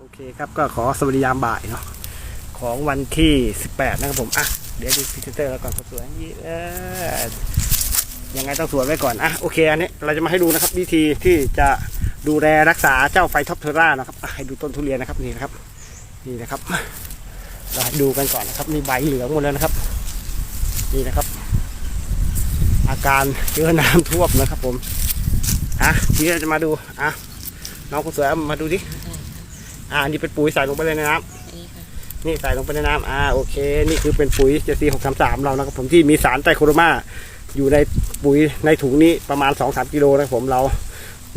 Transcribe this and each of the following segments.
โอเคครับก็ขอสวัสดียามบ่ายเนาะของวันที่ 18 นะครับผมอะเดี๋ยวดูพิเตอร์แล้วก่อนสวยยี่เออยังไงต้องสวยไว้ก่อนอะโอเคอันนี้เราจะมาให้ดูนะครับ วิธีที่จะดูแลรักษาเจ้าไฟท็อปเทอร่านะครับให้ดูต้นทุเรียนนะครับนี่นะครับนี่นะครับ เราดูกันก่อนนะครับนี่ใบเหลืองหมดแล้วนะครับ นี่นะครับ อาการเจอน้ำท่วมนะครับ ผมอะทีนี้เราจะมาดูอะน้องคนสวยมาดูดิ อ่านี่เป็นปุ๋ยใส่ลงไปเลยในน้ำนี่ใส่ลงไปในน้ำอ่าโอเค นี่คือเป็นปุ๋ยเจซีหกสามสามเรานะครับผมที่มีสารไตรโคโรมาอยู่ในปุ๋ยในถุงนี้ประมาณสองสามกิโลนะครับผมเรา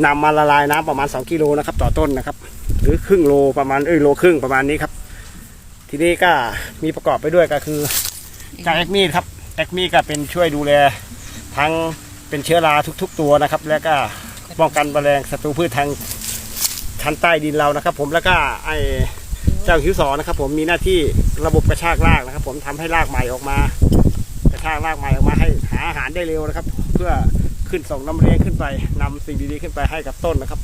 นำมาละลายน้ำประมาณสองกิโลนะครับต่อต้นนะครับ หรือครึ่งโลประมาณเอ้ยโลครึ่งประมาณนี้ครับ ทีนี้ก็มีประกอบไปด้วยก็คือจากเอ็กมีครับเอ็กมีก็เป็นช่วยดูแลทั้งเป็นเชื้อราทุก ๆ ตัวนะครับ แล้วก็ป้องกันแมลงศัตรูพืชทาง ชั้นใต้ดินเรานะครับ ผมแล้วก็ไอเจ้าหิวสอนะครับ ผมมีหน้าที่ระบบกระชากรากนะครับ ผมทำให้รากใหม่ออกมา กระชากรากใหม่ออกมาให้หาอาหารได้เร็วนะครับ เพื่อขึ้นส่งน้ำเลี้ยงขึ้นไปนำสิ่งดีๆขึ้นไปให้กับต้นนะครับ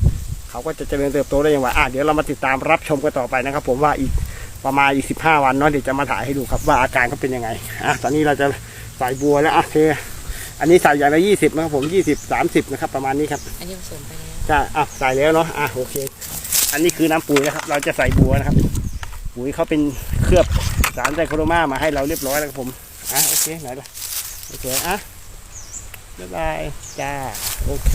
เขาก็จะเจริญเติบโตได้อย่างว่าอะเดี๋ยวเรามาติดตามรับชมกันต่อไปนะครับ ผมว่าอีกประมาณอีกสิบห้าวันเนาะเดี๋ยวจะมาถ่ายให้ดูครับว่าอาการเขาเป็นยังไงอะตอนนี้เราจะใส่บัวแล้วอะโอเคอันนี้ใส่อย่างละยี่สิบนะครับผมยี่สิบสามสิบนะครับ ประมาณนี้ครับ อันนี้ผสมไปแล้วจะอะใส่แล้วเนาะอะโอเค อันนี้คือน้ำปุ๋ยนะครับ เราจะใส่บัวนะครับ ปุ๋ยเขาเป็นเคลือบสารไตรโครมามาให้เราเรียบร้อยแล้วครับผมอะโอเคไหนล่ะโอเคอะบ๊ายบายจ้าโอเค